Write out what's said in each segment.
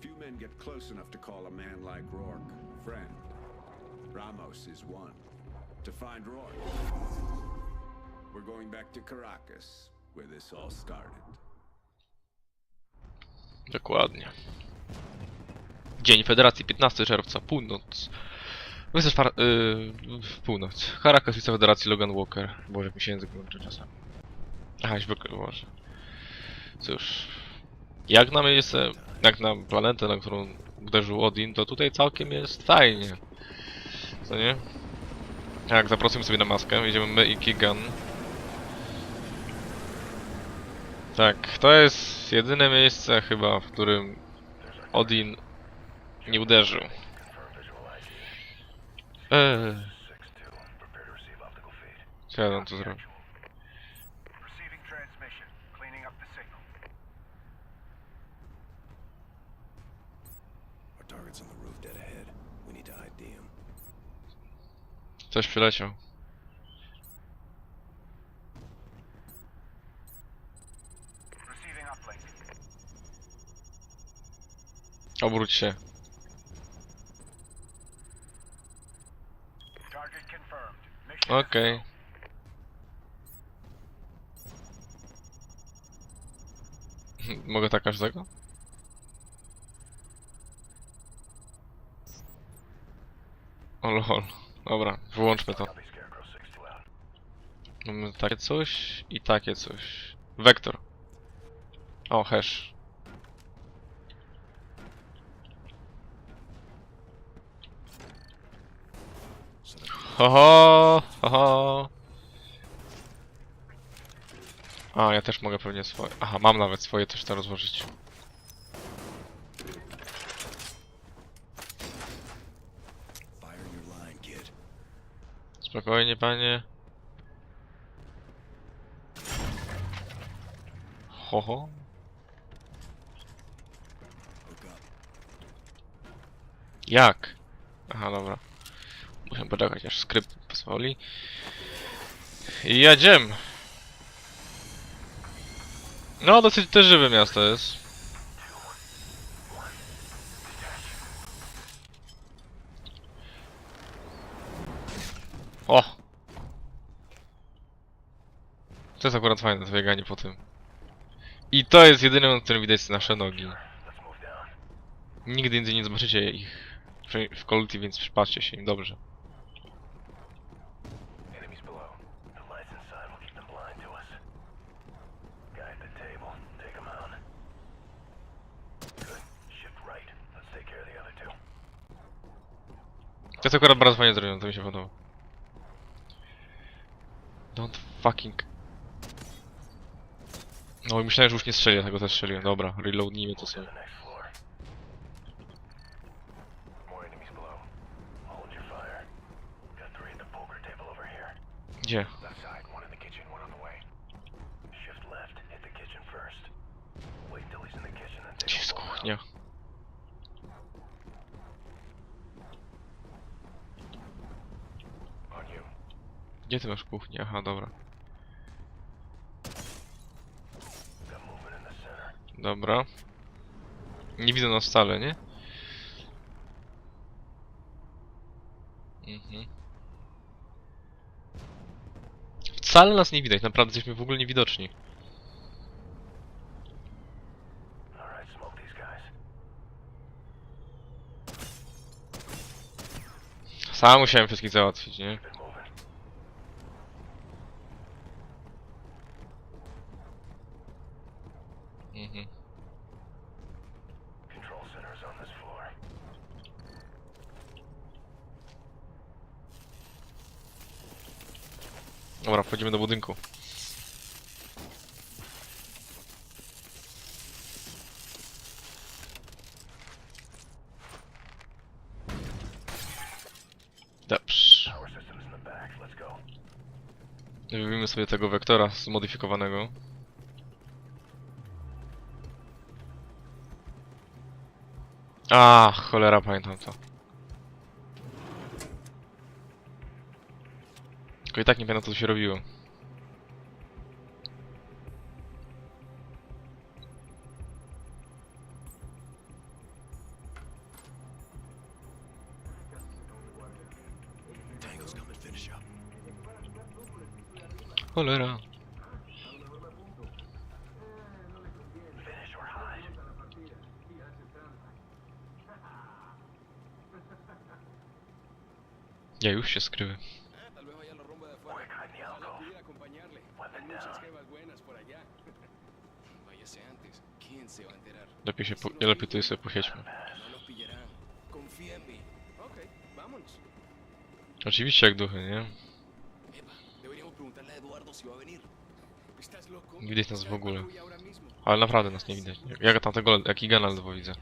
Few men get close enough to call a man like Rourke friend. Ramos is one. To find Rourke, we're going back to Caracas, where this all started. Dokładnie. Dzień Federacji, 15 czerwca, północ. Wystarz par... Yy, w północ. Caracas, Lista Federacji, Logan Walker. Boże, mi się język łączy czasem. Aha, zwykle, Boże. Cóż. Jak na miejsce, jak na planetę, na którą uderzył Odin, to tutaj całkiem jest fajnie. Co nie? Tak, zaprosimy sobie na maskę. Jedziemy my i Kigan. Tak, to jest jedyne miejsce chyba, w którym Odin nie uderzył. Eee. Co ja tam tu zrobię? Coś przyleciał. Obróć się. Okej. Mogę tak każdego? O lol. Dobra, wyłączmy to. Copy Scarecrow 6 out. Mamy takie coś i takie coś. Wektor. O, hash. Ho, ho, ho, ho. A, ja też mogę pewnie swoje. Aha, mam nawet swoje też to rozłożyć. Spokojnie, panie. Ho, ho. Jak? Aha, dobra. Muszę poczekać aż skrypt pozwoli. I jedziemy. No, dosyć też żywe miasto jest. O! To jest akurat fajne, to bieganie po tym. I to jest jedyne, na którym widać nasze nogi. Nigdy więcej nie zobaczycie ich w- w Call of Duty, więc przypatrzcie się im dobrze. To jest akurat bardzo fajnie zrobione, to mi się podoba. Fucking... No i myślałem, że już nie strzelię, tego też strzeliłem. Dobra, reloadnijmy to sobie. Gdzie? Gdzie jest kuchnia? Gdzie ty masz kuchnię? Aha, dobra. Got movement in the center. Dobra. Nie widzę nas wcale, nie? Mhm. Wcale nas nie widać, naprawdę jesteśmy w ogóle niewidoczni. Sam musiałem wszystkich załatwić, nie? Mhm. Control center's on this floor. Dobra, wchodzimy do budynku. Dobrze. Wybijmy sobie tego wektora zmodyfikowanego. A, cholera, pamiętam to. Tylko i tak nie pamiętam co tu się robiło. Cholera. Ja już się skryłem. Lepiej się, po, lepiej tutaj sobie posiedźmy. Oczywiście jak duchy, nie? Nie widać nas w ogóle. Ale naprawdę nas nie widać. Jak tamtego, jak Igana ledwo widzę.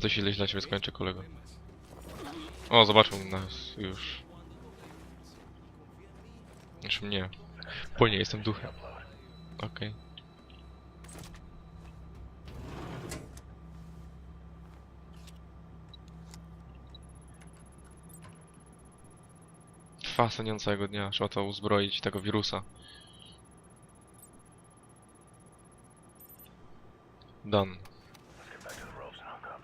To się źle źle ciebie skończy, kolego. O, zobaczył nas już. Znaczy mnie. Po nie, jestem duchem. Okej. Trwa seniącego dnia, trzeba to uzbroić, tego wirusa. Done. Let's get back to the ropes and hook up.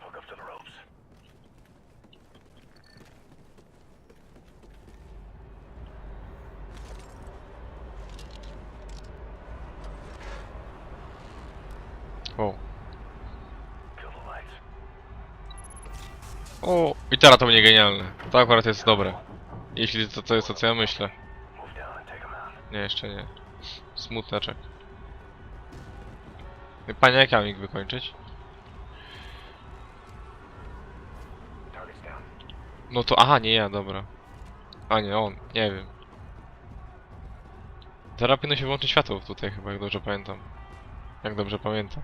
Hook up to the ropes. O. Kill the lights. O, i teraz to będzie genialne. To akurat jest dobre. Jeśli to, to jest to, co ja myślę. Nie, jeszcze nie. Smuteczek. Panie, jak ja mógł wykończyć? No to, aha, nie ja, dobra. A nie, on, nie wiem. Teraz powinno się włączyć światło tutaj chyba, jak dobrze pamiętam. Jak dobrze pamiętam.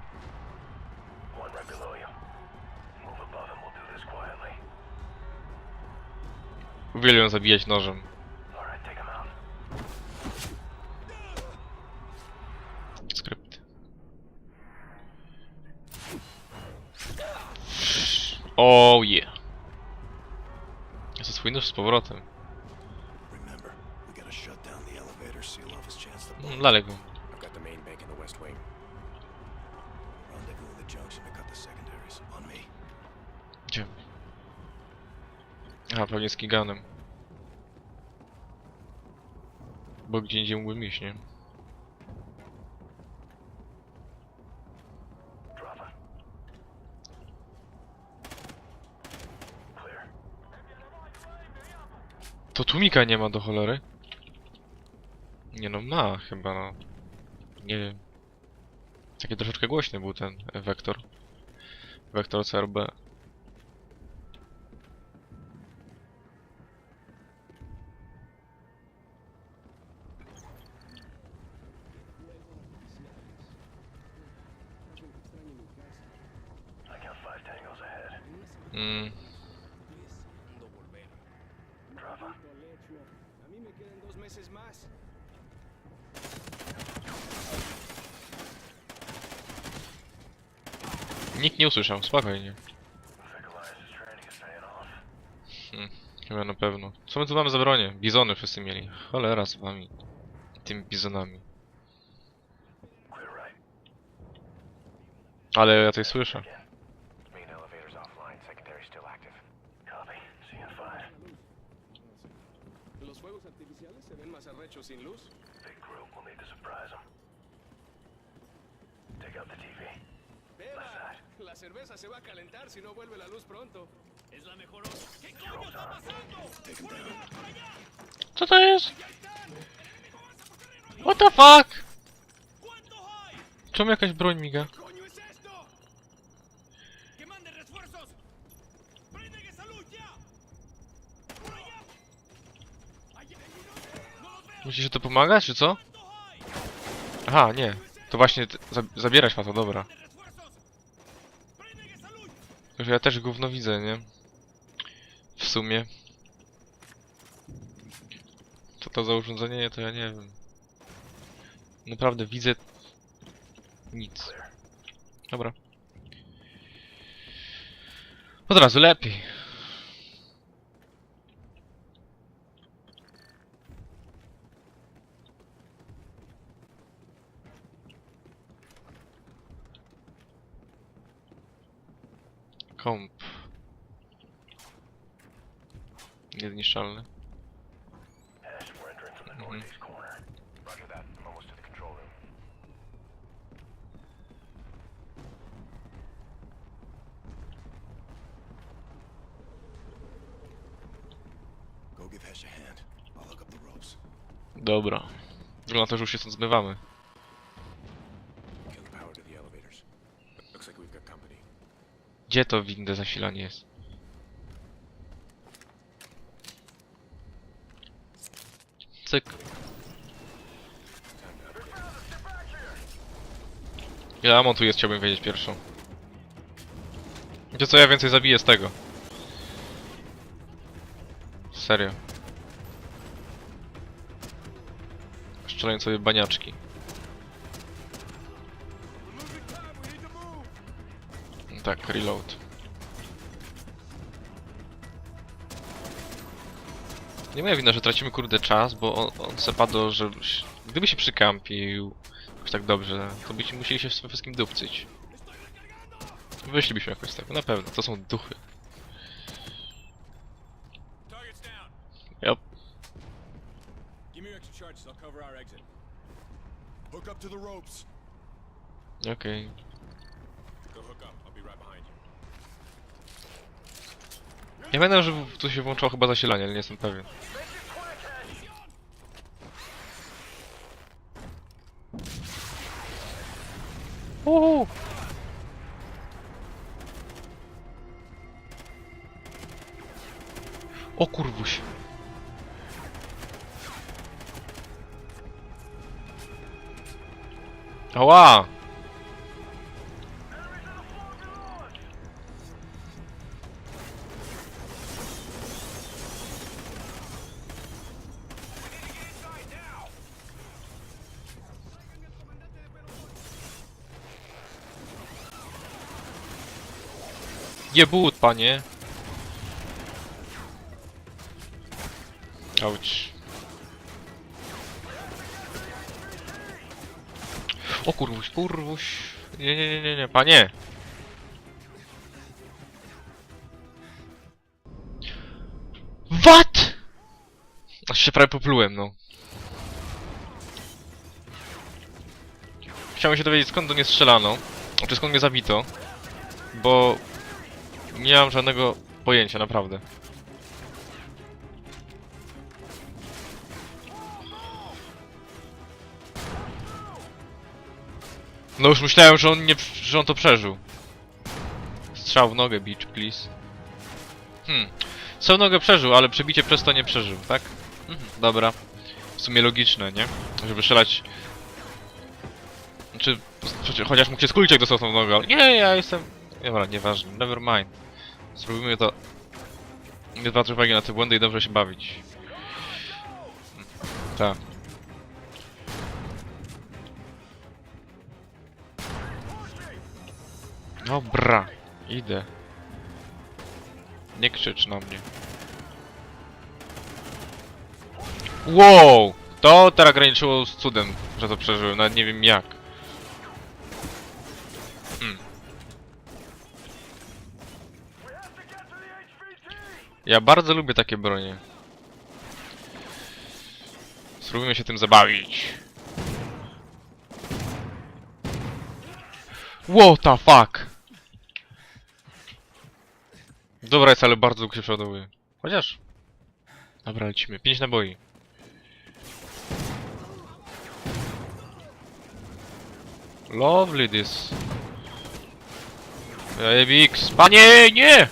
Uwielbiam zabijać nożem. Skrypt. Oh yeah. Jest swój nóż z powrotem. Mm, Dalej go. I've the main bank in the West Wing. The junction to cut the secondaries. On me. Aha, pewnie z Kiganem. Bo gdzie indziej mógłbym iść, nie? To tłumika nie ma do cholery? Nie no, ma chyba, no. Nie wiem. Taki troszeczkę głośny był ten wektor. Wektor CRB. Mm, nikt nie usłyszał, spokojnie. Hmm, chyba na pewno. Co my tu mamy za bronie? Bizony wszyscy mieli. Cholera z wami. Tymi bizonami. Ale ja tutaj słyszę. Sin luz. Big group. We'll need to surprise them. Take out the TV. ¡Beba! La cerveza se va a calentar si no vuelve la luz pronto. Es la mejor hora. ¿Qué coño está pasando? Take him down. Co to jest? What the fuck? Czemu jakaś broń miga? ¿Coño es esto? ¡Que mande refuerzos! ¡Prenden esa luz ya! ¡Por allá! ¡Allá! ¡No los veo! Musisz to pomagać, czy co? Aha, nie. To właśnie t- za zabiera światło, dobra. ¡Mande refuerzos! ¡Prenden Że ja też gówno widzę, nie? W sumie. Co to za urządzenie, to ja nie wiem. Naprawdę widzę... Nic. Dobra. Od razu lepiej. Komp. Niezniszczalny. Ash, we're entering from the northeast corner. Roger that. I'm almost to the control room. Go give Hesh a hand. I'll hook up the ropes. Dobra. Wygląda to, że już się stąd zmywamy. Kill the power to the elevators. Looks like we've got company. Gdzie to winne zasilanie jest? Cyk. Ile ammo tu jest, chciałbym wiedzieć pierwszą. Wiecie co, ja więcej zabiję z tego. Serio. Szczelają sobie baniaczki. Tak, reload. Nie moja wina, że tracimy kurde czas, bo on, on se padł, że gdyby się przykampił jakoś tak dobrze, to byśmy musieli się z tym wszystkim dupcyć. Wyszlibyśmy jakoś z tego, na pewno. To są duchy. Yep. Give me Ja pamiętam, że tu się włączało chyba zasilanie, ale nie jestem pewien. Uhu. O kurwuś. Ała! Jebut, panie. Auć. O kurwuś, kurwuś. Nie, nie, nie, nie, nie, panie. What? Aż się prawie poplułem, no. Chciałem się dowiedzieć skąd do mnie strzelano. Znaczy skąd mnie zabito. Bo nie mam żadnego pojęcia, naprawdę. No już myślałem, że on nie, że on to przeżył. Strzał w nogę, beach, please. Hmm. Strzał w nogę przeżył, ale przebicie przez to nie przeżył, tak? Mhm, dobra. W sumie logiczne, nie? Żeby strzelać... Znaczy, chociaż mógł się skulić jak dostał tą nogę, ale nie, ja jestem... Dobra, nieważne, never mind. Spróbujmy to... Nie zwracać uwagi na te błędy i dobrze się bawić. Tak. Dobra, idę. Nie krzycz na mnie. Wow! To teraz graniczyło z cudem, że to przeżyłem, nawet nie wiem jak. Hmm. Ja bardzo lubię takie bronie. Spróbujmy się tym zabawić. What the fuck? Dobra jest, ale bardzo długo się przeładowuje. Chociaż... Dobra, lecimy. 5 naboi. Lovely this. X. Panie, nie!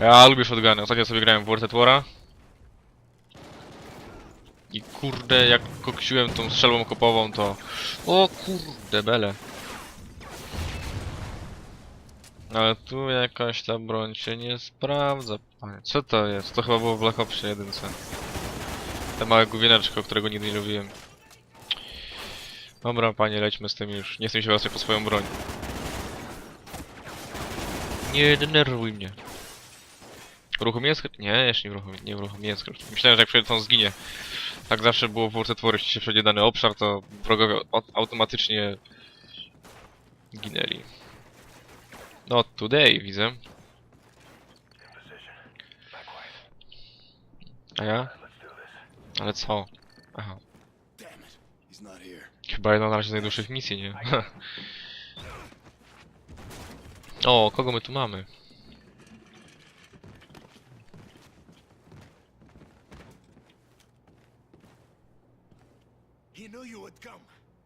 Ja lubię shotguny. Ostatnio sobie grałem w World War'a. I kurde, jak koksiłem tą strzelbą kopową, to... O kurde, bele. Ale tu jakaś ta broń się nie sprawdza. Panie, co to jest? To chyba było w Black Opsie 1. Te małe główieneczko, którego nigdy nie lubiłem. Dobra, panie, lećmy z tym już. Nie chcę mi się wracać po swoją broń. Nie denerwuj mnie. Uruchomiłem skrypt? Nie, jeszcze nie uruchomiłem, nie uruchomiłem skrypt. Myślałem, że jak przejdę on zginie. Tak zawsze było w War 4, jeśli się przejdzie dany obszar, to wrogowie au- automatycznie ginęli. Not today, widzę. A ja? Ale co? Aha. Chyba jedna na razie z najdłuższych misji, nie? o, kogo my tu mamy?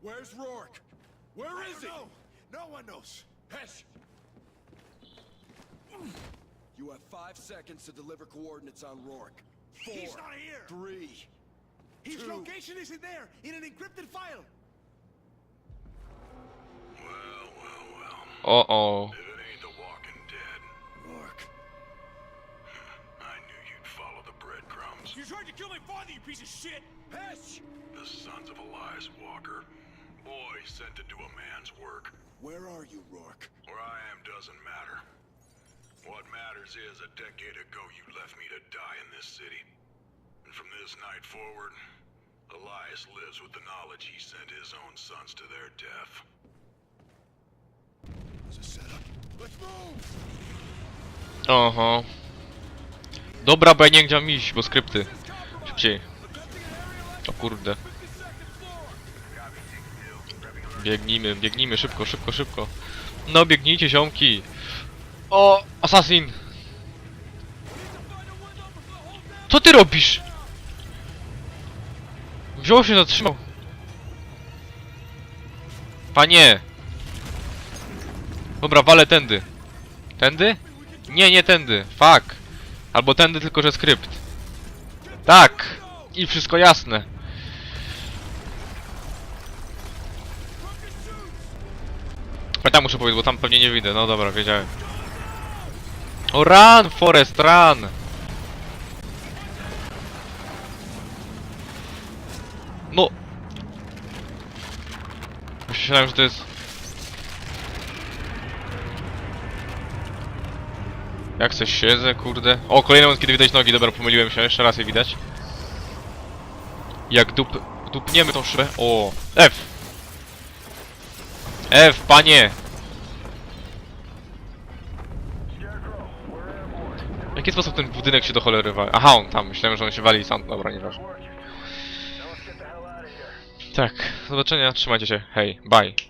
Where's Rourke? Where is he? No one knows. Hesh! You have five seconds to deliver coordinates on Rourke. Four. He's not here. Three. His two. location isn't there in an encrypted file. Well, well, well. O, o. If it ain't the Walking Dead, Rourke. I knew you'd follow the breadcrumbs. You tried to kill my father, you piece of shit! Hesh! The sons of Elias Walker. Boys sent to do a man's work. Where are you, Rourke? Where I am doesn't matter. What matters is a decade ago you left me to die in this city. And from this night forward, Elias lives with the knowledge he sent his own sons to their death. There's a setup. Let's move! Oho. Dobra, bo ja nie wiem gdzie mam iść, bo skrypty. Szybciej. O kurde. Biegnijmy, biegnijmy, szybko, szybko, szybko. No, biegnijcie, ziomki. O, assassin! Co ty robisz? Wziął się, zatrzymał. Panie! Dobra, walę tędy. Tędy? Nie, nie tędy. Fuck. Albo tędy, tylko że skrypt. Tak. I wszystko jasne. A tam muszę powiedzieć, bo tam pewnie nie widzę. No dobra, wiedziałem. O, run, Forest, run! No! Myślałem, że to jest... Jak coś siedzę, kurde. O, kolejny moment, kiedy widać nogi. Dobra, pomyliłem się, jeszcze raz je widać. Jak dup... dupniemy tą szybę. O, F! F, panie! W jaki sposób ten budynek się do cholery wali? Aha, on tam. Myślałem, że on się wali sam. Dobra, of here. Tak, do zobaczenia, trzymajcie się. Hej, bye.